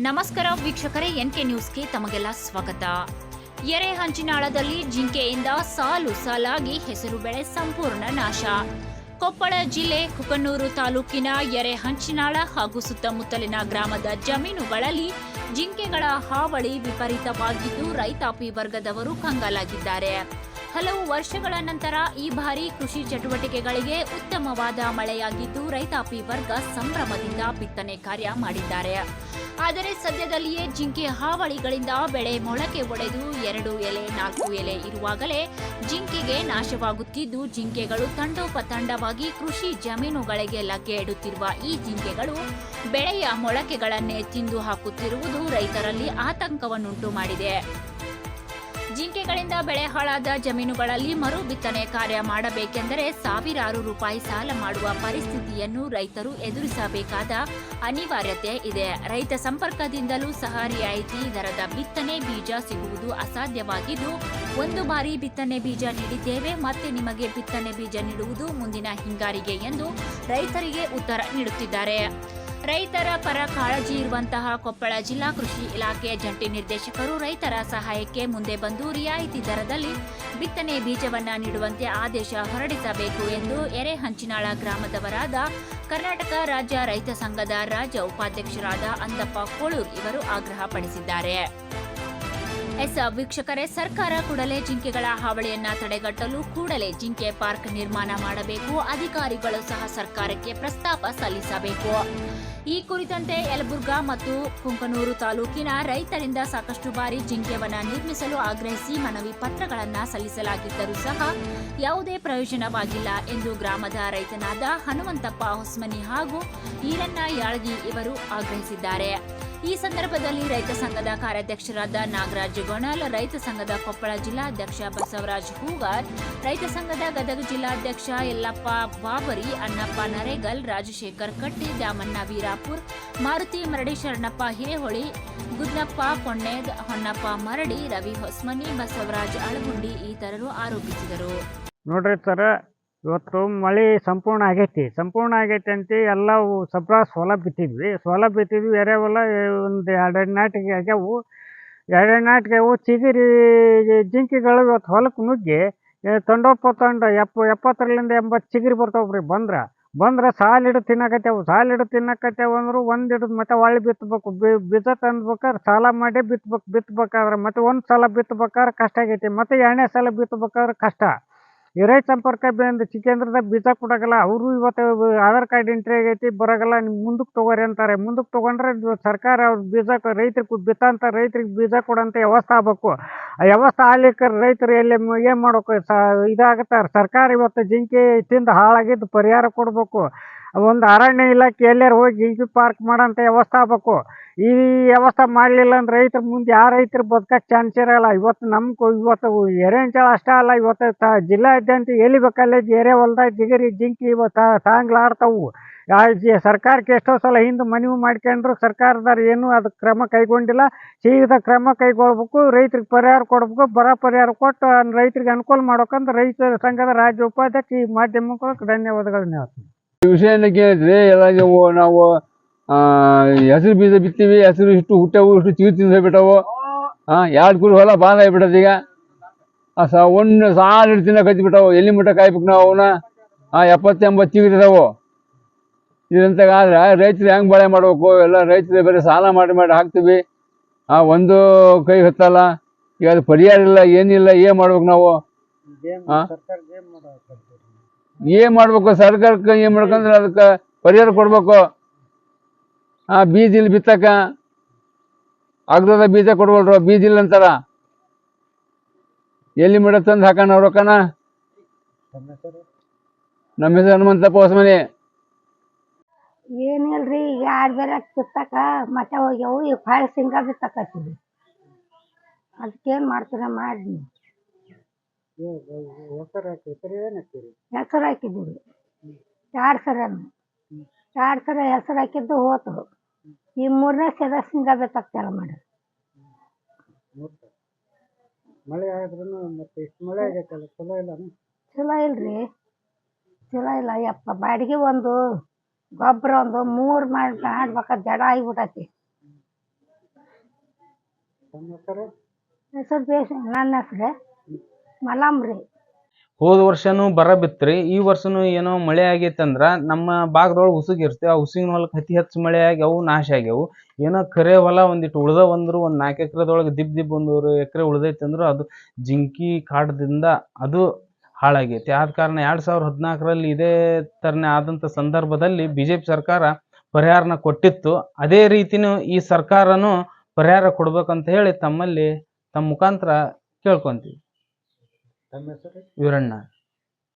ನಮಸ್ಕಾರ ವೀಕ್ಷಕರೇ ಎನ್ಕೆ ನ್ಯೂಸ್ಗೆ ತಮಗೆಲ್ಲ ಸ್ವಾಗತ. ಎರೆಹಂಚಿನಾಳದಲ್ಲಿ ಜಿಂಕೆಯಿಂದ ಸಾಲು ಸಾಲಾಗಿ ಹೆಸರು ಬೆಳೆ ಸಂಪೂರ್ಣ ನಾಶ. ಕೊಪ್ಪಳ ಜಿಲ್ಲೆ ಕುಕನೂರು ತಾಲೂಕಿನ ಎರೆಹಂಚಿನಾಳ ಹಾಗೂ ಸುತ್ತಮುತ್ತಲಿನ ಗ್ರಾಮದ ಜಮೀನುಗಳಲ್ಲಿ ಜಿಂಕೆಗಳ ಹಾವಳಿ ವಿಪರೀತವಾಗಿದ್ದು ರೈತಾಪಿ ವರ್ಗದವರು ಕಂಗಾಲಾಗಿದ್ದಾರೆ. ಹಲವು ವರ್ಷಗಳ ನಂತರ ಈ ಬಾರಿ ಕೃಷಿ ಚಟುವಟಿಕೆಗಳಿಗೆ ಉತ್ತಮವಾದ ಮಳೆಯಾಗಿದ್ದು ರೈತಾಪಿ ವರ್ಗ ಸಂಭ್ರಮದಿಂದ ಬಿತ್ತನೆ ಕಾರ್ಯ ಮಾಡಿದ್ದಾರೆ. ಆದರೆ ಸದ್ಯದಲ್ಲಿಯೇ ಜಿಂಕೆ ಹಾವಳಿಗಳಿಂದ ಬೆಳೆ ಮೊಳಕೆ ಒಡೆದು ಎರಡು ಎಲೆ, ನಾಲ್ಕು ಎಲೆ ಇರುವಾಗಲೇ ಜಿಂಕೆಗೆ ನಾಶವಾಗುತ್ತಿದ್ದು, ಜಿಂಕೆಗಳು ತಂಡೋಪತಂಡವಾಗಿ ಕೃಷಿ ಜಮೀನುಗಳಿಗೆ ಲಗ್ಗೆ ಇಡುತ್ತಿರುವ ಈ ಜಿಂಕೆಗಳು ಬೆಳೆಯ ಮೊಳಕೆಗಳನ್ನೇ ತಿಂದು ಹಾಕುತ್ತಿರುವುದು ರೈತರಲ್ಲಿ ಆತಂಕವನ್ನುಂಟು ಮಾಡಿದೆ. ಜಿಂಕೆಗಳಿಂದ ಬೆಳೆ ಹಾಳಾದ ಜಮೀನುಗಳಲ್ಲಿ ಮರು ಬಿತ್ತನೆ ಕಾರ್ಯ ಮಾಡಬೇಕೆಂದರೆ ಸಾವಿರಾರು ರೂಪಾಯಿ ಸಾಲ ಮಾಡುವ ಪರಿಸ್ಥಿತಿಯನ್ನು ರೈತರು ಎದುರಿಸಬೇಕಾದ ಅನಿವಾರ್ಯತೆ ಇದೆ. ರೈತ ಸಂಪರ್ಕದಿಂದಲೂ ಸಹ ರಿಯಾಯಿತಿ ದರದ ಬಿತ್ತನೆ ಬೀಜ ಸಿಗುವುದು ಅಸಾಧ್ಯವಾಗಿದ್ದು, ಒಂದು ಬಾರಿ ಬಿತ್ತನೆ ಬೀಜ ನೀಡಿದ್ದೇವೆ, ಮತ್ತೆ ನಿಮಗೆ ಬಿತ್ತನೆ ಬೀಜ ನೀಡುವುದು ಮುಂದಿನ ಹಿಂಗಾರಿಗೆ ಎಂದು ರೈತರಿಗೆ ಉತ್ತರ ನೀಡುತ್ತಿದ್ದಾರೆ. ರೈತರ ಪರ ಕಾಳಜಿ ಇರುವಂತಹ ಕೊಪ್ಪಳ ಜಿಲ್ಲಾ ಕೃಷಿ ಇಲಾಖೆಯ ಜಂಟಿ ನಿರ್ದೇಶಕರು ರೈತರ ಸಹಾಯಕ್ಕೆ ಮುಂದೆ ಬಂದು ರಿಯಾಯಿತಿ ದರದಲ್ಲಿ ಬಿತ್ತನೆ ಬೀಜವನ್ನ ನೀಡುವಂತೆ ಆದೇಶ ಹೊರಡಿಸಬೇಕು ಎಂದು ಎರೆಹಂಚಿನಾಳ ಗ್ರಾಮದವರಾದ ಕರ್ನಾಟಕ ರಾಜ್ಯ ರೈತ ಸಂಘದ ರಾಜ್ಯ ಉಪಾಧ್ಯಕ್ಷರಾದ ಅಂದಪ್ಪ ಕೋಳೂರ್ ಇವರು ಆಗ್ರಹಪಡಿಸಿದ್ದಾರೆ ಎಸ್ ವೀಕ್ಷಕರೇ, ಸರ್ಕಾರ ಕೂಡಲೇ ಜಿಂಕೆಗಳ ಹಾವಳಿಯನ್ನ ತಡೆಗಟ್ಟಲು ಕೂಡಲೇ ಜಿಂಕೆ ಪಾರ್ಕ್ ನಿರ್ಮಾಣ ಮಾಡಬೇಕು. ಅಧಿಕಾರಿಗಳು ಸಹ ಸರ್ಕಾರಕ್ಕೆ ಪ್ರಸ್ತಾಪ ಸಲ್ಲಿಸಬೇಕು. ಈ ಕುರಿತಂತೆ ಯಲಬುರ್ಗಾ ಮತ್ತು ಕುಂಕನೂರು ತಾಲೂಕಿನ ರೈತರಿಂದ ಸಾಕಷ್ಟು ಬಾರಿ ಜಿಂಕೆವನ ನಿರ್ಮಿಸಲು ಆಗ್ರಹಿಸಿ ಮನವಿ ಪತ್ರಗಳನ್ನು ಸಲ್ಲಿಸಲಾಗಿದ್ದರೂ ಸಹ ಯಾವುದೇ ಪ್ರಯೋಜನವಾಗಿಲ್ಲ ಎಂದು ಗ್ರಾಮದ ರೈತನಾದ ಹನುಮಂತಪ್ಪ ಹೊಸ್ಮನಿ ಹಾಗೂ ಈರಣ್ಣ ಯಾಳಗಿ ಇವರು ಆಗ್ರಹಿಸಿದ್ದಾರೆ. ಈ ಸಂದರ್ಭದಲ್ಲಿ ರೈತ ಸಂಘದ ಕಾರ್ಯಾಧ್ಯಕ್ಷರಾದ ನಾಗರಾಜ್ ಗೊಣಾಲ್, ರೈತ ಸಂಘದ ಕೊಪ್ಪಳ ಜಿಲ್ಲಾಧ್ಯಕ್ಷ ಬಸವರಾಜ್ ಹೂಗಾರ್, ರೈತ ಸಂಘದ ಗದಗ ಜಿಲ್ಲಾಧ್ಯಕ್ಷ ಯಲ್ಲಪ್ಪ ಬಾಬರಿ, ಅಣ್ಣಪ್ಪ ನರೇಗಲ್, ರಾಜಶೇಖರ್ ಕಟ್ಟಿ, ದ್ಯಾಮಣ್ಣ ವೀರಾಪುರ್, ಮಾರುತಿ ಮರಡಿ ಶರಣಪ್ಪ ಹಿರೇಹೊಳಿ ಗುದ್ನಪ್ಪ ಪೊಣ್ಣೇದ್, ಹೊನ್ನಪ್ಪ ಮರಡಿ, ರವಿ ಹೊಸ್ಮನಿ, ಬಸವರಾಜ್ ಅಳಗುಂಡಿ, ಇತರರು ಆರೋಪಿಸಿದರು. ನೋಡ್ರಿ ಸರ ಇವತ್ತು ಮಳೆ ಸಂಪೂರ್ಣ ಆಗೈತಿ. ಸಂಪೂರ್ಣ ಆಗೈತಿ ಅಂತ ಎಲ್ಲವು ಸಬ್ರ ಸೊಲ ಬಿತ್ತಿದ್ವಿ ಸೋಲ ಬಿತ್ತಿದ್ವಿ ಎರೆಹೊಲ ಒಂದು ಎರಡೆರಡು ನಾಟಿಗೆ ಆಗ್ಯಾವು. ಎರಡೆರಡು ನಾಟಿಗೆ ಅವು ಚಿಗಿರಿ ಜಿಂಕಿಗಳು ಇವತ್ತು ಹೊಲಕ್ಕೆ ನುಗ್ಗಿ ಏ, ತಂಡೋಪ ತಂಡ ಎಪ್ಪ ಎಪ್ಪತ್ತರಲ್ಲಿಂದ ಎಂಬತ್ತು ಚಿಗಿರಿ ಬರ್ತಾವ್ರಿ ಬಂದ್ರೆ. ಬಂದ್ರೆ ಸಾಲು ಹಿಡಿದು ತಿನ್ನಕತ್ತೇವು ಸಾಲು ಹಿಡಿದು ತಿನ್ನಕತ್ತೇವು ಅಂದ್ರೆ ಒಂದು ಹಿಡಿದು ಮತ್ತೆ ಹೊಳ್ಳಿ ಬಿತ್ತಬೇಕು ಬೀಜ ತಂದ್ಬೇಕಾದ್ರೆ ಸಾಲ ಮಾಡಿ ಬಿತ್ಬೇಕು ಬಿತ್ತಬೇಕಾದ್ರೆ ಮತ್ತೆ ಒಂದು ಸಲ ಬಿತ್ತಬೇಕಾದ್ರೆ ಕಷ್ಟ ಆಗೈತಿ. ಮತ್ತೆ ಎರಡನೇ ಸಲ ಬಿತ್ತಬೇಕಾದ್ರೆ ಕಷ್ಟ. ರೈತ ಸಂಪರ್ಕ ಬಂದು ಚಿಕ್ಕೇಂದ್ರದಾಗ ಬೀಜ ಕೊಡೋಗಲ್ಲ ಅವರು ಇವತ್ತು ಆಧಾರ್ ಕಾರ್ಡ್ ಎಂಟ್ರಿ ಆಗೈತಿ, ಬರೋಗಲ್ಲ ನಿಮ್ಗೆ ಮುಂದಕ್ಕೆ ತಗೋರಿ ಅಂತಾರೆ. ಮುಂದಕ್ಕೆ ತೊಗೊಂಡ್ರೆ ಸರ್ಕಾರ ಅವ್ರ ಬೀಜ ರೈತರಿಗೆ ಬಿತ್ತಂತ ರೈತರಿಗೆ ಬೀಜ ಕೊಡೋಂಥ ವ್ಯವಸ್ಥೆ ಆಗ್ಬೇಕು. ಆ ವ್ಯವಸ್ಥೆ ಆಗ್ಲಿಕ್ಕೆ ರೈತರು ಎಲ್ಲಿ ಏನು ಮಾಡಬೇಕು? ಸ, ಇದಾಗುತ್ತೆ. ಸರ್ಕಾರ ಇವತ್ತು ಜಿಂಕೆ ತಿಂದ ಹಾಳಾಗಿದ್ದು ಪರಿಹಾರ ಕೊಡಬೇಕು. ಒಂದು ಅರಣ್ಯ ಇಲಾಖೆ ಎಲ್ಲಾರು ಹೋಗಿ ಜಿಂಕೆ ಪಾರ್ಕ್ ಮಾಡೋಂಥ ವ್ಯವಸ್ಥೆ ಆಗ್ಬೇಕು. ಈ ವ್ಯವಸ್ಥೆ ಮಾಡಲಿಲ್ಲ ಅಂದ್ರೆ ರೈತರ ಮುಂದೆ ಯಾವ ರೈತರು ಬದುಕಕ್ಕೆ ಚಾನ್ಸ್ ಇರೋಲ್ಲ. ಇವತ್ತು ನಮ್ಮ ಇವತ್ತು ಎರೆಂಚಳ ಅಷ್ಟೇ ಅಲ್ಲ, ಇವತ್ತು ತ ಜಿಲ್ಲಾದ್ಯಂತ ಎಲ್ಲಿ ಬೇಕಲ್ಲೇ ಎರೆ ಹೊಲ್ದಾಗ ಜಿಗರಿ, ಜಿಂಕಿ ಇವತ್ತು ಜಿ ಸರ್ಕಾರಕ್ಕೆ ಎಷ್ಟೋ ಸಲ ಹಿಂದೆ ಮನವಿ ಮಾಡ್ಕೊಂಡ್ರು ಸರ್ಕಾರದವ್ರು ಏನು ಅದು ಕ್ರಮ ಕೈಗೊಂಡಿಲ್ಲ. ಸೀದ ಕ್ರಮ ಕೈಗೊಳ್ಬೇಕು, ರೈತರಿಗೆ ಪರಿಹಾರ ಕೊಡ್ಬೇಕು, ಬರ ಪರಿಹಾರ ಕೊಟ್ಟು ರೈತರಿಗೆ ಅನುಕೂಲ ಮಾಡ್ಬೇಕಂತ ರೈತ ಸಂಘದ ರಾಜ್ಯ ಉಪಾಧ್ಯಕ್ಷ ಈ ಮಾಧ್ಯಮಕ್ಕೆ ಧನ್ಯವಾದಗಳನ್ನ ಹೇಳ್ತೀನಿ. ವಿಷಯ ಎಲ್ಲ ನೀವು ಹೆಸರು ಬೀಜ ಬಿತ್ತೀವಿ, ಹೆಸರು ಇಷ್ಟು ಹುಟ್ಟವು, ಇಷ್ಟು ಚೀರು ತಿಂದು ಹೋಗ್ಬಿಟ್ಟವು. ಹಾ ಎರಡು ಕುರಿ ಹೊಲ ಬಾಂಧ ಆಗ್ಬಿಟ್ಟದ ಈಗ. ಸ, ಒಂದು ಸಾಲ ಹಿಡ್ತಿನ ತಿನ್ನಕ್ಕೆ ಹಚ್ಬಿಟ್ಟವು ಎಲ್ಲಿ ಮುಟ್ಟ ಕಾಯ್ಬೇಕು ನಾವು ಅವನ್ನ? ಆ ಎಪ್ಪತ್ತು ಎಂಬತ್ತು ಚಿಗುರು ಇದಾವು ಆದ್ರೆ ರೈತರು ಹೆಂಗ್ ಬಾಳೆ ಮಾಡಬೇಕು? ಎಲ್ಲ ರೈತರು ಬೇರೆ ಸಾಲ ಮಾಡಿ ಮಾಡಿ ಹಾಕ್ತೀವಿ. ಆ, ಒಂದು ಕೈ ಹತ್ತಲ್ಲ. ಈಗ ಅದು ಪರಿಹಾರ ಇಲ್ಲ, ಏನಿಲ್ಲ, ಏನ್ ಮಾಡ್ಬೇಕು ನಾವು? ಏನ್ ಮಾಡ್ಬೇಕು? ಸರ್ಕಾರಕ್ಕೆ ಏನು ಮಾಡ್ಕಂದ್ರೆ ಅದಕ್ಕೆ ಪರಿಹಾರ ಕೊಡ್ಬೇಕು. ಆ ಬೀಜ ಇಲ್ಲಿ ಬಿತ್ತಕ ಆಗದ ಬೀಜ ಕೊಡ್ವಲ್ರು, ಬೀಜ ಇಲ್ಲ ಅಂತಾರ? ಎಲ್ಲಿ ಮಡ ತಂದು ಹಾಕೋಣ ರೊಕ್ಕನ? ನಮ್ಮ ಹೆಸರು ಹನುಮಂತಪ್ಪ ಹೊಸಮನಿ ಏನಿಲ್ರಿ ಈಗ ಆಡ್ ಬೇರೆ ಬಿತ್ತಕ? ಮತ್ತೆ ಹೋಗ್ಯಾವು, ಈಗ ಫಾಯ್ ಸಿಂಗ ಬಿತ್ತಕತ್ತೀವಿ. ಅದಕ್ಕೇನು ಮಾಡ್ತೀರ ಮಾಡಿ. ಹೆಸರು ಹಾಕಿದ್ದೀವಿ. ಎರಡು ಸರ? ಎರಡು ಸರ ಹೆಸರು ಹಾಕಿದ್ದು ಹೋತು. ಈ ಮೂರನೇ ಸಲ ಬೇಕಾಗ್ತಾರ ಮಾಡಿ ಮಳೆ ಆದ್ರೂ ಮತ್ತೆ ಇಷ್ಟು ಮಳೆ ಆಗೈತಲ್ಲ ಚಲೋ ಇಲ್ಲ ಚಲೋ ಇಲ್ರಿ. ಚಲೋ ಇಲ್ಲ ಯಪ್ಪ ಬಾಡಿಗೆ ಒಂದು ಗೊಬ್ಬರ ಒಂದು ಮೂರು ಮಾಡಿ ಮಾಡ್ಬೇಕಾದ್ರೆ ಜಡ ಆಗಿಬಿಟ್ಟೈತಿ ಹೆಸರು? ಬೇಸ್ ನನ್ನ ಹೆಸ್ರು ಮಲಮ್ ರೀ ಹೋದ ವರ್ಷನೂ ಬರ ಬಿತ್ರಿ, ಈ ವರ್ಷನೂ ಏನೋ ಮಳೆ ಆಗೈತೆ ಅಂದ್ರ ನಮ್ಮ ಭಾಗದೊಳಗೆ ಇರ್ತೀವಿ ಆ ಉಸುಗಿನ ಹೊಲಕ್ಕೆ ಅತಿ ಹೆಚ್ಚು ಮಳೆ ಆಗಿ ಅವು ನಾಶ ಆಗ್ಯಾವು. ಏನೋ ಕರೆ ಹೊಲ ಒಂದಿಟ್ಟು ಉಳ್ದ ಅಂದ್ರು ಒಂದು ನಾಲ್ಕು ಎಕರೆದೊಳಗೆ ದಿಬ್ ದಿಬ್ ಒಂದೂರು ಎಕರೆ ಉಳ್ದೈತೆ ಅಂದ್ರು, ಅದು ಜಿಂಕಿ ಕಾಡದಿಂದ ಅದು ಹಾಳಾಗೈತಿ. ಆದ ಕಾರಣ ಎರಡು ಸಾವಿರದ ಹದಿನಾಲ್ಕರಲ್ಲಿ ಇದೇ ಥರನೇ ಆದಂಥ ಸಂದರ್ಭದಲ್ಲಿ ಬಿ ಜೆ ಪಿ ಸರ್ಕಾರ ಪರಿಹಾರನ ಕೊಟ್ಟಿತ್ತು. ಅದೇ ರೀತಿನೂ ಈ ಸರ್ಕಾರನೂ ಪರಿಹಾರ ಕೊಡ್ಬೇಕಂತ ಹೇಳಿ ತಮ್ಮಲ್ಲಿ ತಮ್ಮ ಮುಖಾಂತರ ಕೇಳ್ಕೊಂತೀವಿ. ತಮ್ಮ ಹೆಸರು?